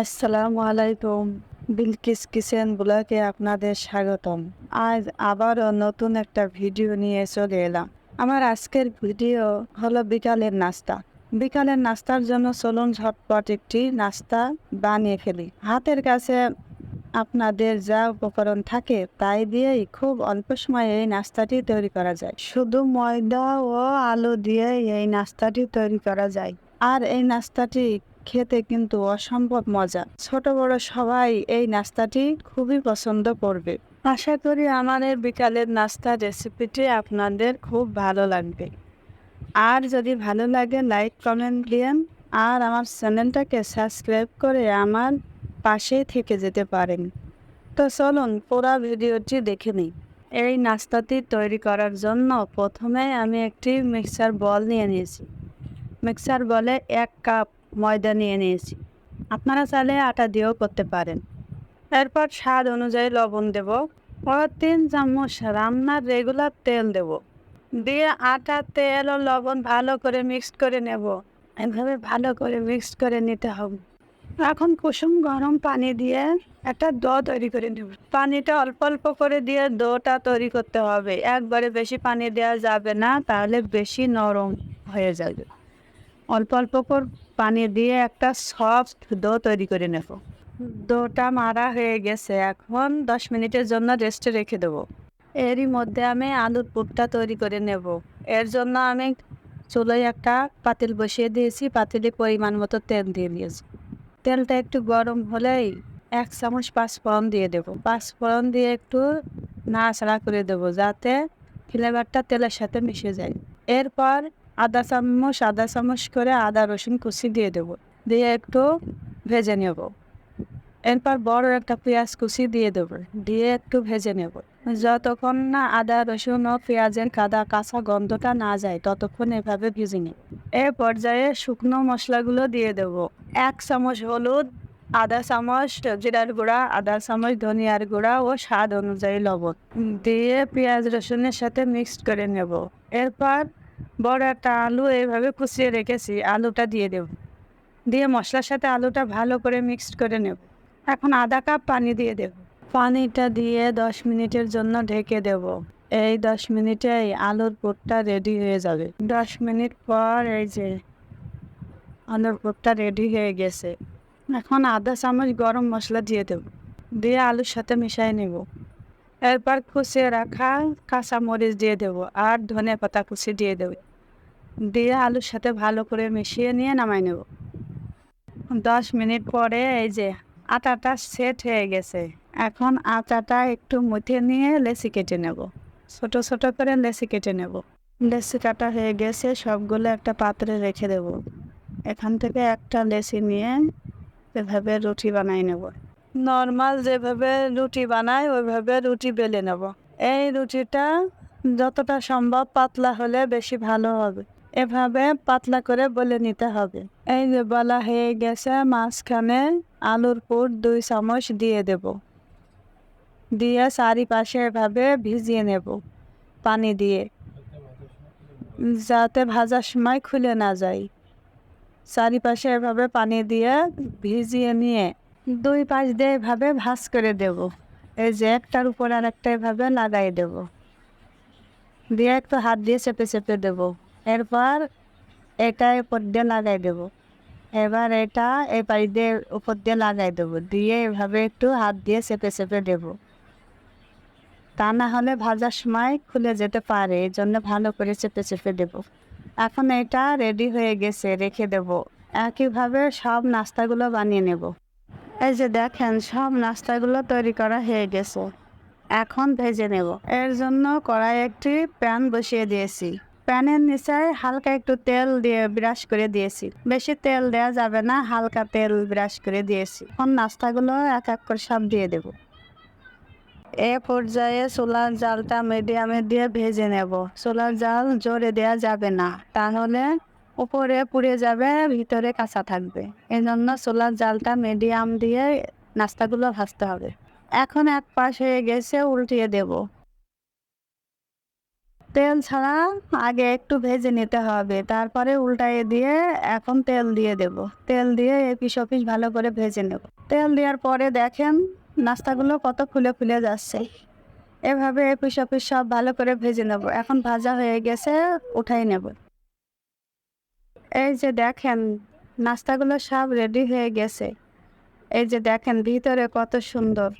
আসসালামু আলাইকুম। বিলকিস কিচেন ব্লগে আপনাদের স্বাগতম। আজ আবারও নতুন একটা ভিডিও নিয়ে চলে এলাম। আমার আজকের ভিডিও হলো বিকালের নাস্তা। বিকালের নাস্তার জন্য চলুন ঝটপট একটি নাস্তা বানিয়ে ফেলি। হাতের কাছে আপনাদের যা উপকরণ থাকে তাই দিয়েই খুব অল্প সময়ে এই নাস্তাটি তৈরি করা যায়। শুধু ময়দা ও আলু দিয়ে এই নাস্তাটি তৈরি করা যায়। আর এই নাস্তাটি খেতে কিন্তু অসম্ভব মজা। ছোট বড় সবাই এই নাস্তাটি খুবই পছন্দ করবে। আশা করি আমার এই বিকালের নাস্তা রেসিপিটি আপনাদের খুব ভালো লাগবে। আর যদি ভালো লাগে, লাইক, কমেন্ট দিন আর আমার চ্যানেলটাকে সাবস্ক্রাইব করে আমার পাশেই থেকে যেতে পারেন। তো চলুন, পুরো ভিডিওটি দেখে নিই। এই নাস্তাটি তৈরি করার জন্য প্রথমে আমি একটি মিক্সার বল নিয়ে নিয়েছি। মিক্সার বলে এক কাপ ময়দা নিয়ে নিয়েছি। আপনারা চাইলে আটা দিয়েও করতে পারেন। এরপর স্বাদ অনুযায়ী লবণ দেব। ও তিন চামচ রান্নার রেগুলার তেল দেব। দিয়ে আটা, তেল ও লবণ ভালো করে মিক্সড করে নেব। এভাবে ভালো করে মিক্সড করে নিতে হবে। এখন কুসুম গরম পানি দিয়ে একটা দ তৈরি করে নেব। পানিটা অল্প অল্প করে দিয়ে দোটা তৈরি করতে হবে। একবারে বেশি পানি দেওয়া যাবে না, তাহলে বেশি নরম হয়ে যাবে। অল্প অল্প করে পানি দিয়ে একটা সফট দো তৈরি করে নেব। দোটা মারা হয়ে গেছে, এখন দশ মিনিটের জন্য রেস্টে রেখে দেবো। এরই মধ্যে আমি আলুর পুরটা তৈরি করে নেব। এর জন্য আমি চুলোয় একটা পাতিল বসিয়ে দিয়েছি, পাতিলে পরিমাণ মতো তেল দিয়ে দিয়েছি। তেলটা একটু গরম হলেই এক চামচ পাঁচফোড়ন দিয়ে দেবো। পাঁচফোড়ন দিয়ে একটু নাড়াচাড়া করে দেবো, যাতে ফ্লেভারটা তেলের সাথে মিশে যায়। এরপর আদা চামচ আদা চামচ করে আদা, রসুন কুচি দিয়ে দেবো। দিয়ে একটু ভেজে নেব। এরপর বড় একটা পেঁয়াজ কুচি দিয়ে দেবো। দিয়ে একটু ভেজে নেব। যতক্ষণ না আদা, রসুন ও পেঁয়াজের কাদা, কাঁচা গন্ধটা না যায়, ততক্ষণ এভাবে ভেজে নিই। এ পর্যায়ে শুকনো মশলাগুলো দিয়ে দেব। এক চামচ হলুদ আদা চামচ জিরার গুঁড়া আদা চামচ ধনিয়ার গুঁড়া ও স্বাদ অনুযায়ী লবণ। দিয়ে পেঁয়াজ, রসুনের সাথে মিক্সড করে নেব। এরপর বড় একটা আলু এইভাবে কুচিয়ে রেখেছি, আলুটা দিয়ে দেব। দিয়ে মশলার সাথে আলুটা ভালো করে মিক্সড করে নেব। এখন আধা কাপ পানি দিয়ে দেব। পানিটা দিয়ে দশ মিনিটের জন্য ঢেকে দেব। এই দশ মিনিটেই আলুর পুরটা রেডি হয়ে যাবে। দশ মিনিট পর এই যে আলুর পুরটা রেডি হয়ে গেছে। এখন আধা চামচ গরম মশলা দিয়ে দেব। দিয়ে আলুর সাথে মিশিয়ে নেব। এরপর কুচিয়ে রাখা কাঁচা মরিচ দিয়ে দেবো আর ধনে পাতা কুচি দিয়ে দেবো। দিয়ে আলুর সাথে ভালো করে মিশিয়ে নিয়ে নামাই নেব। দশ মিনিট পরে এই যে আটাটা সেট হয়ে গেছে। এখন আটাটা একটু মুথে নিয়ে লেসি কেটে নেব। ছোট ছোট করে লেসি কেটে নেব। লেসি কাটা হয়ে গেছে, সবগুলো একটা পাত্রে রেখে দেব। এখান থেকে একটা লেসি নিয়ে এভাবে রুটি বানাই নেব। নর্মাল যেভাবে রুটি বানাই, ওইভাবে রুটি বেলে নেব। এই রুটিটা যতটা সম্ভব পাতলা হলে বেশি ভালো হবে। এভাবে পাতলা করে বলে নিতে হবে। এই যে বলা হয়ে গেছে, মাঝখানে আলুর পুর দুই চামচ দিয়ে দেব। দিয়ে চারিপাশে এভাবে ভিজিয়ে নেব পানি দিয়ে, যাতে ভাজার সময় খুলে না যায়। চারিপাশে এভাবে পানি দিয়ে ভিজিয়ে নিয়ে দুই পাশ দিয়ে এভাবে ভাজ করে দেব। এই যে একটার উপর আর একটা এভাবে লাগাই দেব। দিয়ে একটু হাত দিয়ে চেপে চেপে দেব। এরপর এটা উপর দিয়ে লাগাই দেবো। এবার এটা এই পাশ দিয়ে উপর দিয়ে লাগাই দেবো। দিয়ে এভাবে একটু হাত দিয়ে চেপে চেপে দেব। তা না হলে ভাজার সময় খুলে যেতে পারে, এই জন্য ভালো করে চেপে চেপে দেব। এখন এটা রেডি হয়ে গেছে, রেখে দেব। একইভাবে সব নাস্তাগুলো বানিয়ে নেব। এই যে দেখেন, সব নাস্তাগুলো তৈরি করা হয়ে গেছে। এখন ভেজে নেব। এর জন্য কড়াই একটি প্যান বসিয়ে দিয়েছি। প্যানের নিচে হালকা একটু তেল দিয়ে ব্রাশ করে দিয়েছি। বেশি তেল দেওয়া যাবে না, হালকা তেল ব্রাশ করে দিয়েছি। এখন নাস্তাগুলো এক এক করে সব দিয়ে দেব। এ পর্যায়ে চুলার জালটা মিডিয়ামে দিয়ে ভেজে নেব। চুলার জাল জোরে দেওয়া যাবে না, তাহলে উপরে পুড়ে যাবে, ভিতরে কাঁচা থাকবে। এই জন্য চুলার জালটা মিডিয়াম দিয়ে নাস্তাগুলো ভাজতে হবে। এখন এক পাশ হয়ে গেছে, উল্টিয়ে দেব। তেল ছাড়া আগে একটু ভেজে নিতে হবে। তারপরে উল্টায়ে দিয়ে এখন তেল দিয়ে দেব। তেল দিয়ে এপিস ওপিস ভালো করে ভেজে নেব। তেল দেওয়ার পরে দেখেন নাস্তাগুলো কত ফুলে ফুলে যাচ্ছে। এভাবে এপিস ওপিস সব ভালো করে ভেজে নেব। এখন ভাজা হয়ে গেছে, উঠাই নেব। এই যে দেখেন নাস্তাগুলো সব রেডি হয়ে গেছে। এই যে দেখেন ভিতরে কত সুন্দর।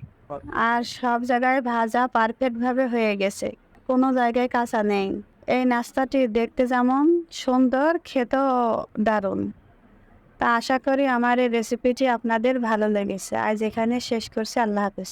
আর সব জায়গায় ভাজা পারফেক্ট ভাবে হয়ে গেছে। কোনো জায়গায় কাঁচা নেই। এই নাস্তাটি দেখতে যেমন সুন্দর, খেতেও দারুণ। তা আশা করি আমার এই রেসিপিটি আপনাদের ভালো লেগেছে। আজ এখানে শেষ করছি। আল্লাহ হাফেজ।